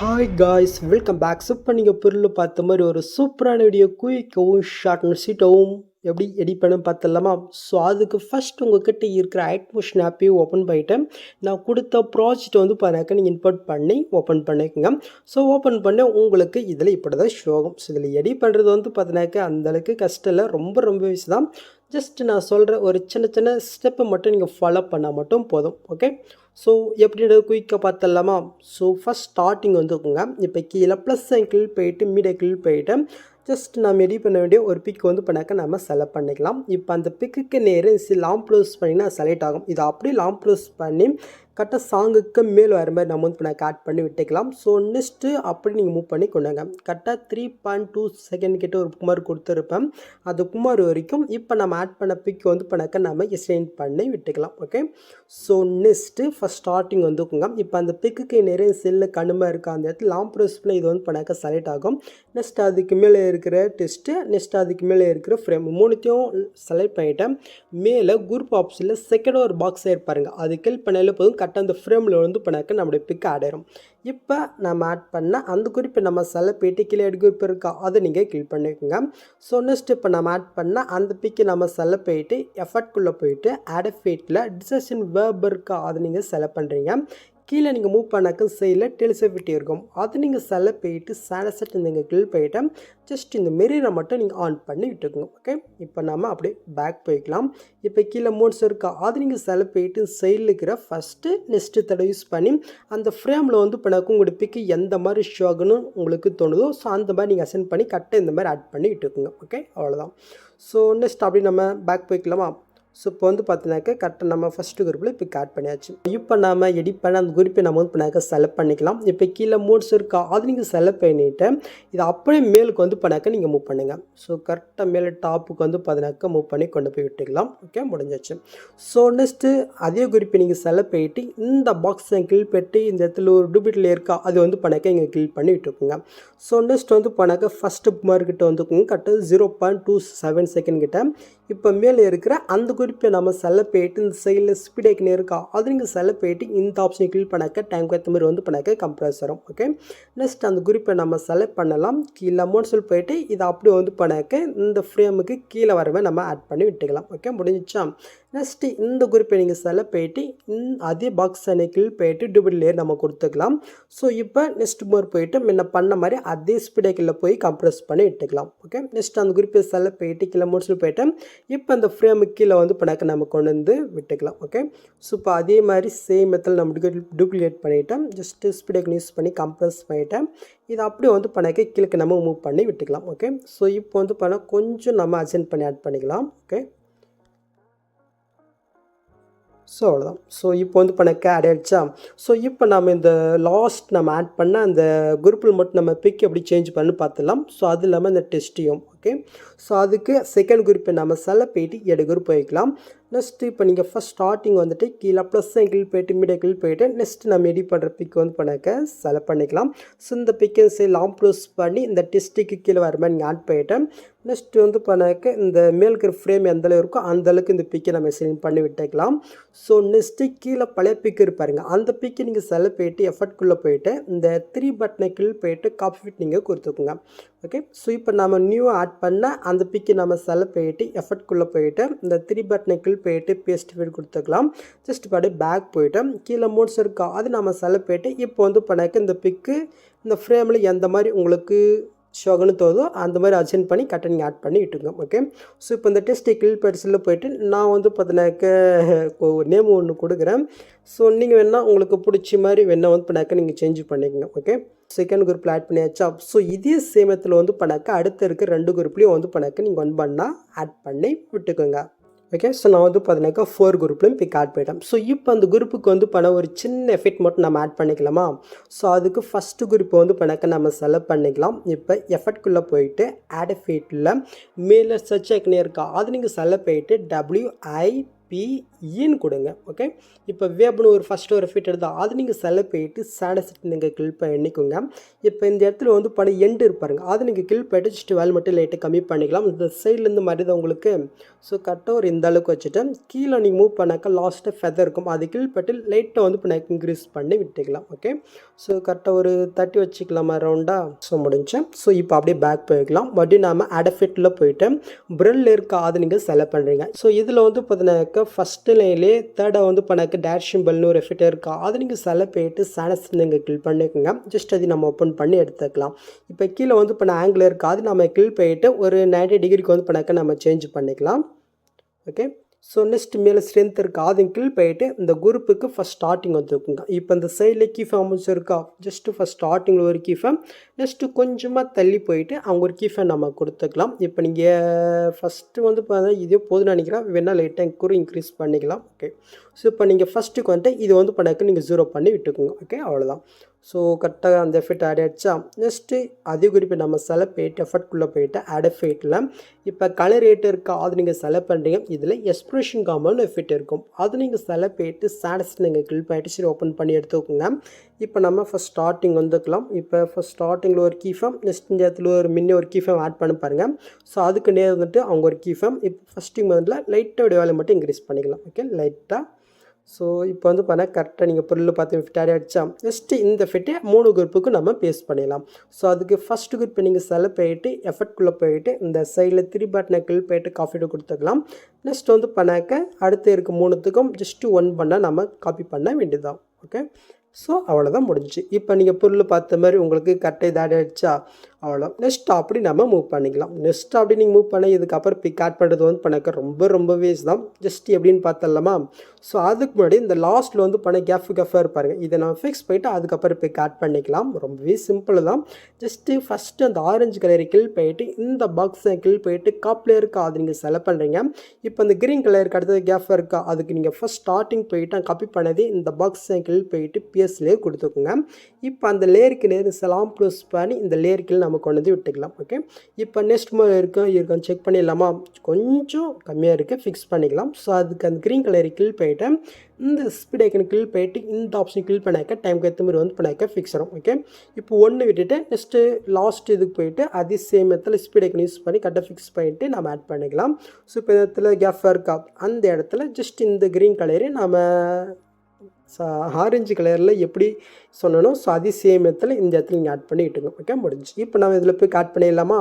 Hi guys welcome back இப்போ நீங்கள் பொருள் பார்த்த மாதிரி ஒரு சூப்பரான வீடியோ குயிக்கவும் ஷார்ட்னு சீட்டவும் எப்படி எடிட் பண்ண பார்த்துடலாமா? ஸோ அதுக்கு ஃபஸ்ட் உங்ககிட்ட இருக்கிற ஐட்மோஷன் ஆப்பையும் ஓப்பன் பண்ணிட்டேன். நான் கொடுத்த ப்ராஜெக்ட் வந்து பாருங்க நீங்கள் இன்புட் பண்ணி ஓப்பன் பண்ணிக்கோங்க. ஸோ ஓப்பன் பண்ண உங்களுக்கு இதில் இப்படி தான் ஷோ ஆகும். ஸோ இதில் எடிட் பண்ணுறது வந்து பார்த்தினாக்கா அந்தளவுக்கு கஷ்டம் இல்லை ரொம்ப ரொம்ப விஷயம் தான். ஜஸ்ட் நான் சொல்கிற ஒரு சின்ன சின்ன ஸ்டெப்பை மட்டும் நீங்கள் ஃபாலோ பண்ணால் மட்டும் போதும் ஓகே ஸோ எப்படின்றது குயிக்காக பார்த்துடலாமா? ஸோ ஃபஸ்ட் ஸ்டார்டிங் வந்துக்குங்க இப்போ கீழே ப்ளஸ் சைக்கிள் போயிட்டு மீடியக்கிள் போயிட்டு ஜஸ்ட் நம்ம ரெடி பண்ண வேண்டிய ஒரு பிக் வந்து பண்ணாக்க நம்ம செலக்ட் பண்ணிக்கலாம். இப்போ அந்த பிக்குக்கு நேரு லாங் ப்ளோஸ் பண்ணிங்கன்னா செலக்ட் ஆகும். இது அப்படியே லாங் ப்ளூஸ் பண்ணி கரெக்டாக சாங்குக்கு மேல் வர மாதிரி நம்ம வந்து பண்ண ஆட் பண்ணி விட்டுக்கலாம். ஸோ நெக்ஸ்ட்டு அப்படி நீங்கள் மூவ் பண்ணி கொண்டாங்க. கரெக்டாக த்ரீ பாயிண்ட் டூ செகண்ட் கிட்ட ஒரு குமார் கொடுத்துருப்பேன். அது குமார் வரைக்கும் இப்போ நம்ம ஆட் பண்ண பிக் வந்து பண்ணாக்க நம்ம எக்ஸ்டெயின் பண்ணி விட்டுக்கலாம். Okay so next first starting வந்துக்குங்க இப்போ அந்த பிக்குக்கு நிறைய செல்லு கணுமை இருக்கா அந்த இடத்துல லாங் ப்ரெஸ் இது வந்து பண்ணாக்க செலக்ட் ஆகும். நெக்ஸ்ட் அதுக்கு மேலே இருக்கிற டெஸ்ட்டு நெக்ஸ்ட் அதுக்கு மேலே இருக்கிற ஃப்ரேம் மூணுத்தையும் செலக்ட் பண்ணிவிட்டேன் மேலே குரூப் ஆப்ஷனில் செகண்ட் ஒரு பாக்ஸ் இருப்பாருங்க அது கில் பண்ணாலே போதும். கரெக்டாக அந்த ஃப்ரேமில் வந்து பண்ணாக்க நம்முடைய பிக் ஆட் ஆயிரும் இப்போ நம்ம ஆட் பண்ண அந்த குறிப்பு நம்ம சில பேட்டி கீழே எடு குறிப்பு இருக்கா அதை நீங்கள் கிளிக் பண்ணிக்கோங்க. ஸோ நெக்ஸ்ட் இப்போ நம்ம ஆட் பண்ண அந்த பிக்கு நம்ம செல போயிட்டு எஃபர்ட்குள்ளே போயிட்டு ஆட் ஃபேட்டில் டிசஷன் வேர்ப் இருக்கா அதை நீங்கள் செலக்ட் பண்ணுறீங்க கீழே நீங்கள் மூவ் பண்ணாக்கும் சைடில் டெலிசபிலிட்டி இருக்கும். அது நீங்கள் செல்ல போயிட்டு சேனசெட் நீங்கள் கில் போயிட்டு ஜஸ்ட் இந்த மெரீரை மட்டும் நீங்கள் ஆன் பண்ணி விட்டுக்கோங்க ஓகே இப்போ நம்ம அப்படியே பேக் போய்க்கலாம். இப்போ கீழே மோட்ஸ் இருக்கா? அது நீங்கள் செல்ல போயிட்டு சைடில் இருக்கிற ஃபஸ்ட்டு நெக்ஸ்ட்டு தடவை யூஸ் பண்ணி அந்த ஃப்ரேமில் வந்து பண்ணாக்க உங்களோட பிக்கு எந்த மாதிரி ஷோ ஆகணும் உங்களுக்கு தோணுதோ ஸோ அந்த மாதிரி நீங்கள் அசென்ட் பண்ணி கரெக்டாக இந்த மாதிரி ஆட் பண்ணி விட்டுக்கோங்க ஓகே அவ்வளோதான் ஸோ நெக்ஸ்ட் அப்படி நம்ம பேக் போய்க்கலாமா? ஸோ இப்போ வந்து பார்த்தீங்கன்னாக்க கரெக்டாக நம்ம ஃபஸ்ட்டு குரூப்பில் இப்போ ஆட் பண்ணியாச்சு. இப்போ நம்ம எடிட் பண்ண அந்த குரூப்பை நம்ம வந்து பண்ணாக்க செலக்ட் பண்ணிக்கலாம். இப்போ கீழே மோட்ஸ் இருக்கா அது நீங்கள் செலக்ட் பண்ணிவிட்டு இது அப்படியே மேலுக்கு வந்து பண்ணாக்க நீங்கள் மூவ் பண்ணுங்கள் ஸோ கரெக்டாக மேலே டாப்புக்கு வந்து பார்த்தினாக்கா மூவ் பண்ணி கொண்டு போய் விட்டுக்கலாம். ஓகே முடிஞ்சிச்சு. ஸோ நெக்ஸ்ட்டு அதே குரூப்பை நீங்கள் செலக்ட் பண்ணிட்டு இந்த பாக்ஸை கில் பெட்டி இந்த இடத்துல ஒரு டூபிட்டில் இருக்கா அது வந்து பண்ணாக்க இங்கே கில் பண்ணி விட்டுக்குங்க. ஸோ நெக்ஸ்ட் வந்து பண்ணாக்க ஃபஸ்ட்டு மார்க்கிட்ட வந்துக்குங்க. கரெக்டாக zero point two seven second கிட்ட. இப்போ மேலே இருக்கிற அந்த குறிப்பை நம்ம செல்ல போயிட்டு இந்த சைடில் ஸ்பீட் ஐக்கன் இருக்கா அது நீங்கள் செல்ல போயிட்டு இந்த ஆப்ஷனை கிளிக் பண்ணாக்க டைம்க்கு ஏற்ற மாதிரி வந்து பண்ணாக்க கம்ப்ரஸ் வரும் ஓகே நெக்ஸ்ட் அந்த குறிப்பை நம்ம செலக்ட் பண்ணலாம். கீழே அமௌண்ட் சொல்லி போயிட்டு இதை அப்படியே வந்து பண்ணாக்க இந்த ஃப்ரேமுக்கு கீழே வரவே நம்ம ஆட் பண்ணி விட்டுக்கலாம் ஓகே முடிஞ்சிச்சா? நெக்ஸ்ட்டு இந்த குறிப்பை நீங்கள் செலக்ட் போயிட்டு இந் அதே பாக்ஸ் அணைக்கில் போயிட்டு டூபிள் லேயர் நம்ம கொடுத்துக்கலாம். ஸோ இப்போ நெக்ஸ்ட் மோர் போயிட்டு முன்ன பண்ண மாதிரி அதே ஸ்பீடைக்கில் போய் கம்ப்ரஸ் பண்ணி விட்டுக்கலாம் ஓகே நெக்ஸ்ட் அந்த குறிப்பை செலக்ட் போயிட்டு கீழே முடிச்சுட்டு போயிட்டு இப்போ அந்த ஃப்ரேமுக்கு கீழே வந்து பணக்க நம்ம கொண்டு வந்து விட்டுக்கலாம். ஓகே ஸோ இப்போ அதே மாதிரி சேம் மெத்தட் நம்ம டூப்ளிகேட் பண்ணிவிட்டேன் ஜஸ்ட்டு ஸ்பீடேக் யூஸ் பண்ணி கம்ப்ரஸ் பண்ணிவிட்டேன் இதை அப்படியே வந்து பணக்க கீழே நம்ம மூவ் பண்ணி விட்டுக்கலாம். ஓகே ஸோ இப்போ வந்து பண்ண கொஞ்சம் நம்ம அசென்ட் பண்ணி ஆட் பண்ணிக்கலாம். ஓகே ஸோ அவ்வளோதான் ஸோ இப்போ வந்து பண்ணக்க ஆட் ஆகிடுச்சா ஸோ இப்போ நம்ம இந்த லாஸ்ட் நம்ம ஆட் பண்ண அந்த குரூப்பில் மட்டும் நம்ம பிக் எப்படி சேஞ்ச் பண்ணி பார்த்துடலாம். ஸோ அது இல்லாமல் இந்த டெஸ்ட்டையும் ஓகே ஸோ அதுக்கு செகண்ட் குரூப்பை நம்ம செல்ல போயிட்டு எடு குரூப் நெக்ஸ்ட்டு இப்போ நீங்கள் ஃபஸ்ட் ஸ்டார்டிங் வந்துட்டு கீழே ப்ளஸ் சைக்கிள் போயிட்டு மீடியக்கிள் போயிட்டு நெக்ஸ்ட் நம்ம எடிட் பண்ணுற பிக் வந்து பண்ணாக்க செலக்ட் பண்ணிக்கலாம். ஸோ இந்த பிக்கன்ஸை சரி லாங் ப்ளூஸ் பண்ணி இந்த டெஸ்ட்டுக்கு கீழே வர மாதிரி நீங்கள் ஆட் போயிட்டேன் நெக்ஸ்ட் வந்து பண்ணாக்க இந்த மேல் ஃப்ரேம் எந்த அளவு இருக்கோ அந்தளவுக்கு இந்த பிக்கை நம்ம சென்ட் பண்ணி விட்டுக்கலாம். ஸோ நெக்ஸ்ட்டு கீழே பழைய பிக்கு இருப்பாருங்க அந்த பிக்கை நீங்கள் செலக்ட் போயிட்டு எஃபர்ட்குள்ளே போயிட்டு இந்த த்ரீ பட்டனை கீழ் போயிட்டு காப்பி ஃபிட் நீங்கள் கொடுத்துக்கோங்க. ஓகே ஸோ இப்போ நம்ம நியூ ஆட் பண்ண அந்த பிக்கு நம்ம செலக்ட் போயிட்டு எஃபர்ட்குள்ளே போயிட்டு இந்த த்ரீ பட்டனை போயிட்டு பேஸ்ட் ஃபீட் கொடுத்துக்கலாம். ஜஸ்ட் பாடி பேக் போயிட்டு கீழே மோட்ஸ் இருக்கா அது நம்ம செலக்ட் போயிட்டு இப்போ வந்து பண்ணாக்க இந்த பிக்கு இந்த ஃப்ரேமில் எந்த மாதிரி உங்களுக்கு ஷோகன்னு தோதோ அந்த மாதிரி அசைன் பண்ணி கரெக்டாக நீங்கள் ஆட் பண்ணி விட்டுங்க ஓகே ஸோ இப்போ இந்த டெஸ்ட் கிளில் பெருசில் போயிட்டு நான் வந்து பார்த்தினாக்க நேம் ஒன்று கொடுக்குறேன். ஸோ நீங்கள் வேணால் உங்களுக்கு பிடிச்ச மாதிரி வேணால் வந்து பண்ணாக்க நீங்கள் சேஞ்ச் பண்ணிக்கோங்க ஓகே செகண்ட் குரூப்பில் ஆட் பண்ணியாச்சா? ஸோ இதே சேமத்தில் வந்து பண்ணாக்க அடுத்த இருக்க ரெண்டு குரூப்லேயும் வந்து பண்ணாக்க நீங்கள் ஒன் பண்ணால் ஆட் பண்ணி விட்டுக்கோங்க. ஓகே ஸோ நான் வந்து பார்த்தீங்கன்னாக்கா ஃபோர் குரூப்லையும் பிக் ஆட் போயிட்டேன். ஸோ இப்போ அந்த குரூப்புக்கு வந்து பண்ண ஒரு சின்ன எஃபெக்ட் மட்டும் நம்ம ஆட் பண்ணிக்கலாமா? ஸோ அதுக்கு ஃபஸ்ட்டு குரூப்பை வந்து பண்ணாக்க நம்ம செலக்ட் பண்ணிக்கலாம். இப்போ எஃபெக்ட்குள்ளே போயிட்டு ஆட் எஃபெக்டில் மேலே சர்ச் ஐக்கனே இருக்கா? அது நீங்கள் செலக்ட் போயிட்டு டபிள்யூஐ பிஇன்னு e கொடுங்க ஓகே இப்போ வேப்னு ஒரு ஃபஸ்ட்டு ஒரு ஃபிட் எடுத்தால் அது நீங்கள் செலை போயிட்டு சேடை செட் நீங்கள் கில் பண்ணிக்கோங்க. இப்போ இந்த இடத்துல வந்து பணி எண்டு இருப்பாருங்க அது நீங்கள் கில் போயிட்டு ஜஸ்ட் வேல் மட்டும் லைட்டாக கம்மி பண்ணிக்கலாம். இந்த சைட்லேருந்து மாதிரி தான் உங்களுக்கு ஸோ கரெக்டாக ஒரு இந்த அளவுக்கு வச்சுட்டு கீழே நீங்கள் மூவ் பண்ணாக்கா லாஸ்ட்டாக ஃபெதர் இருக்கும். அது கில் பண்ணிட்டு லைட்டாக வந்து இப்போ நான் இன்க்ரீஸ் பண்ணி விட்டுக்கலாம் ஓகே ஸோ கரெக்டாக ஒரு தட்டி வச்சுக்கலாமா ரவுண்டாக ஸோ முடிஞ்சேன் ஸோ இப்போ அப்படியே பேக் போய்க்கலாம். மறுபடியும் நாம் அடஃபிட்டில் போயிட்டு ப்ரில் இருக்க அது நீங்கள் செலக்ட் பண்ணுறீங்க ஸோ இதில் வந்து பார்த்தீங்கன்னாக்க ஃபஸ்ட்டு லைன்லேயே தேர்டாக வந்து பண்ணாக்க டேஷ் சிம்பிள்னு ஒரு எஃபெக்ட் இருக்கா. அது நீங்கள் சில போயிட்டு சேனஸ் நீங்கள் கில் பண்ணிக்கோங்க. ஜஸ்ட் அது நம்ம ஓப்பன் பண்ணி எடுத்துக்கலாம். இப்போ கீழே வந்து பண்ண ஆங்கிள் இருக்கா. அது நம்ம கில் போயிட்டு ஒரு நைன்டி டிகிரிக்கு வந்து பண்ணாக்க நம்ம சேஞ்ச் பண்ணிக்கலாம். ஓகே ஸோ நெக்ஸ்ட் மேலே ஸ்ட்ரென்த் இருக்கா? அதையும் கீழ் போயிட்டு இந்த குரூப்புக்கு ஃபஸ்ட் ஸ்டார்டிங் வந்துருக்குங்க. இப்போ இந்த சைடில் கீஃபை ஃபார்ம்ஸ் இருக்கா ஜஸ்ட்டு ஃபஸ்ட் ஸ்டார்டிங்கில் ஒரு கீஃபை நெக்ஸ்ட்டு கொஞ்சமாக தள்ளி போயிட்டு அவங்க ஒரு கீஃபை நம்ம கொடுத்துக்கலாம். இப்போ நீங்கள் ஃபஸ்ட்டு வந்து பார்த்தீங்கன்னா இதே போதும் நினைக்கிறேன். வேணால் லைட்டாக கூட இன்க்ரீஸ் பண்ணிக்கலாம். ஓகே ஸோ இப்போ நீங்கள் ஃபஸ்ட்டுக்கு வந்துட்டு இது வந்து பண்ணக்கு நீங்கள் ஜீரோ பண்ணி விட்டுக்கோங்க. ஓகே அவ்வளோதான் ஸோ கரெக்டாக அந்த எஃபெக்ட் ஆட் ஆகிடுச்சா நெக்ஸ்ட்டு அதே குறிப்பு நம்ம செலக்ட் போயிட்டு எஃபெக்ட்குள்ளே போயிட்டு ஆட் எஃபெக்ட்டில் இப்போ கலர் ரேட் இருக்கா? அது நீங்கள் செலக்ட் பண்ணுறீங்க இதில் எக்ஸ்ப்ரெஷன் காமன் எஃபெக்ட் இருக்கும். அது நீங்கள் செலக்ட் போயிட்டு சாடஸ் நீங்கள் கிளிப் ஆகிட்டு சரி ஓப்பன் பண்ணி எடுத்துக்கோங்க. இப்போ நம்ம ஃபஸ்ட் ஸ்டார்டிங் வந்துக்கலாம். இப்போ ஃபஸ்ட் ஸ்டார்டிங்கில் ஒரு கீஃபம் நெக்ஸ்ட் இந்த இடத்துல ஒரு மின்ன ஒரு கீஃபம் ஆட் பண்ணி பாருங்கள் ஸோ அதுக்கு நேர் வந்துட்டு அவங்க ஒரு கீஃபம் இப்போ ஃபஸ்ட்டிங் வந்து லைட்டாக வேலை மட்டும் இன்க்ரீஸ் பண்ணிக்கலாம். ஓகே லைட்டாக ஸோ இப்போ வந்து பார்த்தா கரெக்டாக நீங்கள் பொருள் பார்த்து ஃபிட் அடித்தா ஜஸ்ட்டு இந்த ஃபிட்டை மூணு குரூப்புக்கு நம்ம பேஸ் பண்ணிடலாம். ஸோ அதுக்கு ஃபஸ்ட் குரூப் நீங்கள் செல போயிட்டு எஃபர்ட்குள்ளே போயிட்டு இந்த சைடில் த்ரீ பட்டனை போயிட்டு காஃபிட்டு கொடுத்துக்கலாம். நெக்ஸ்ட் வந்து பண்ணாக்க அடுத்து இருக்க மூணுத்துக்கும் ஜஸ்ட்டு ஒன் பண்ணால் நம்ம காப்பி பண்ண வேண்டியதுதான். ஓகே ஸோ அவ்வளோதான் முடிஞ்சிச்சு. இப்போ நீங்கள் பொருள் பார்த்த மாதிரி உங்களுக்கு கரெக்டாக இதாக ஆகிடுச்சா அவ்வளோ நெக்ஸ்ட் அப்படி நம்ம மூவ் பண்ணிக்கலாம். நெக்ஸ்ட் அப்படி நீங்கள் மூவ் பண்ண இதுக்கப்புறம் பிக் ஆட் பண்ணுறது வந்து பண்ணக்க ரொம்ப ரொம்ப வேஸ்ட் தான். ஜஸ்ட் எப்படின்னு பார்த்தலாமா ஸோ அதுக்கு முன்னாடி இந்த லாஸ்ட்டில் வந்து பண்ண கேஃப் கேஃபாக இருப்பாருங்க. இதை நான் ஃபிக்ஸ் போயிட்டு அதுக்கப்புறம் பிக் ஆட் பண்ணிக்கலாம். ரொம்பவே சிம்பிள் தான். ஜஸ்ட்டு ஃபஸ்ட்டு அந்த ஆரஞ்சு கலரை கில் போயிட்டு இந்த பாக்ஸை கில் போயிட்டு காப்பில் இருக்கா அது நீங்கள் செலக்ட் பண்ணுறீங்க இப்போ இந்த க்ரீன் கலருக்கு அடுத்தது கேஃபாக இருக்கா அதுக்கு நீங்கள் ஃபஸ்ட் ஸ்டார்டிங் போயிட்டு காப்பி பண்ணதே இந்த பாக்ஸை கில் போயிட்டு பிஎஸ்லேயே கொடுத்துக்கோங்க. இப்போ அந்த லேயருக்கு நேர் செலாம் ப்ளூஸ் பண்ணி இந்த லேயருக்கு நம்ம கொண்டு வந்து விட்டுக்கலாம் ஓகே இப்போ நெக்ஸ்ட் மாதிரி இருக்கும் இருக்கும் செக் பண்ணிடலாமா? கொஞ்சம் கம்மியாக இருக்குது ஃபிக்ஸ் பண்ணிக்கலாம். ஸோ அதுக்கு அந்த க்ரீன் கலரை கில் போயிட்டு இந்த ஸ்பீட் ஐக்கன் கில் போயிட்டு இந்த ஆப்ஷன் கில் பண்ணாக்க டைம்க்கு ஏற்ற மாதிரி வந்து பண்ணாக்க ஃபிக்ஸ் ஆகும் ஓகே இப்போ ஒன்று விட்டுட்டு நெக்ஸ்ட்டு லாஸ்ட் இதுக்கு போயிட்டு அதே சேம் இடத்துல ஸ்பீட் ஐக்கன் யூஸ் பண்ணி கரெக்டாக ஃபிக்ஸ் பண்ணிவிட்டு நம்ம ஆட் பண்ணிக்கலாம். ஸோ இப்போ இந்த இடத்துல கேஃபாக இருக்கா? அந்த இடத்துல ஜஸ்ட் இந்த க்ரீன் கலரை நம்ம ஸோ ஆரஞ்சு கலரில் எப்படி சொன்னனோ ஸோ அதே சேம் இடத்துல இந்த இடத்துல நீங்கள் ஆட் பண்ணி ஓகே முடிஞ்சு இப்போ நம்ம இதில் போய் ஆட் பண்ணிடலாமா?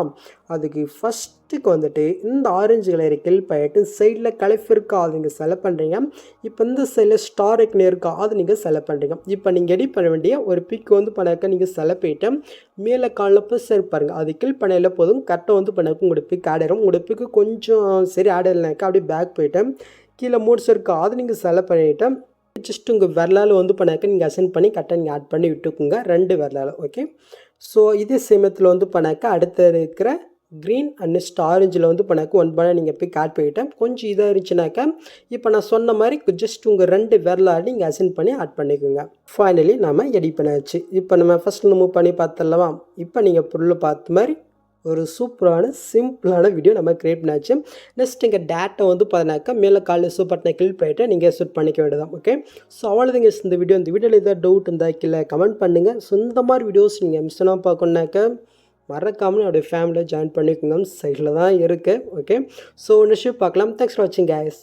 அதுக்கு ஃபஸ்ட்டுக்கு வந்துட்டு இந்த ஆரஞ்சு கலரை கில் பண்ணிட்டு சைடில் கலஃப் இருக்கா அது நீங்கள் செலக்ட் பண்ணுறீங்க இப்போ இந்த சைடில் ஸ்டார் ஐக்கன் இருக்கா அது நீங்கள் செலக்ட் பண்ணுறீங்க இப்போ நீங்கள் எடிட் பண்ண வேண்டிய ஒரு பிக் வந்து பண்ணாக்க நீங்கள் செலக்ட் பண்ணிட்டு மேலே காலில் போய் சரி பாருங்கள் அது கில் பண்ணல போதும். கரெக்டாக வந்து பண்ணாக்க உங்களோட பிக் ஆட் ஆயிரும். உங்களோட பிக்கு கொஞ்சம் சரி ஆட் ஆகலைனாக்கா அப்படியே பேக் போயிட்டேன் கீழே மூட்ஸ் இருக்கா அது நீங்கள் செலக்ட் பண்ணிவிட்டு ஜஸ்ட் உங்கள் விரலால் வந்து பண்ணாக்க நீங்கள் அசைன் பண்ணி கரெக்டாக நீங்கள் ஆட் பண்ணி விட்டுக்குங்க. ரெண்டு விரலால் ஓகே ஸோ இதே சேமத்தில் வந்து பண்ணாக்க அடுத்த இருக்கிற க்ரீன் அண்ட் நெக்ஸ்ட் ஆரஞ்சில் வந்து பண்ணாக்க ஒன் பண்ண நீங்கள் போய் காட் போயிட்டேன் கொஞ்சம் இதாக இருந்துச்சுனாக்கா இப்போ நான் சொன்ன மாதிரி ஜஸ்ட் உங்கள் ரெண்டு விரலால் நீங்கள் அசைன் பண்ணி ஆட் பண்ணிக்கோங்க. ஃபைனலி நம்ம எடிட் பண்ணாச்சு. இப்போ நம்ம ஃபஸ்ட் மூவ் பண்ணி பார்த்தல்லவா இப்போ நீங்கள் பொருள் பார்த்த மாதிரி ஒரு சூப்பரான சிம்பிளான வீடியோ நம்ம க்ரியேட் பண்ணாச்சு. நெக்ஸ்ட் இங்கே டேட்டை வந்து பார்த்தினாக்கா மேலே காலையில் சூப்பர்னை கிளிக் பண்ணிவிட்டு நீங்கள் ஷூட் பண்ணிக்க வேண்டியதான் ஓகே ஸோ அவ்வளோதாங்க இந்த வீடியோ இந்த வீடியோவில் ஏதாவது டவுட் இருந்தால் கீழே கமெண்ட் பண்ணுங்கள் ஸோ இந்த மாதிரி வீடியோஸ் நீங்கள் மிஸ் பார்க்கணுனாக்கா மறக்காமல் என்னுடைய ஃபேமிலியை ஜாயின் பண்ணிக்கோங்க. சைடில் தான் இருக்குது ஓகே ஸோ நெக்ஸ்ட் பார்க்கலாம். தேங்க்ஸ் ஃபார் வாட்சிங் கேஸ்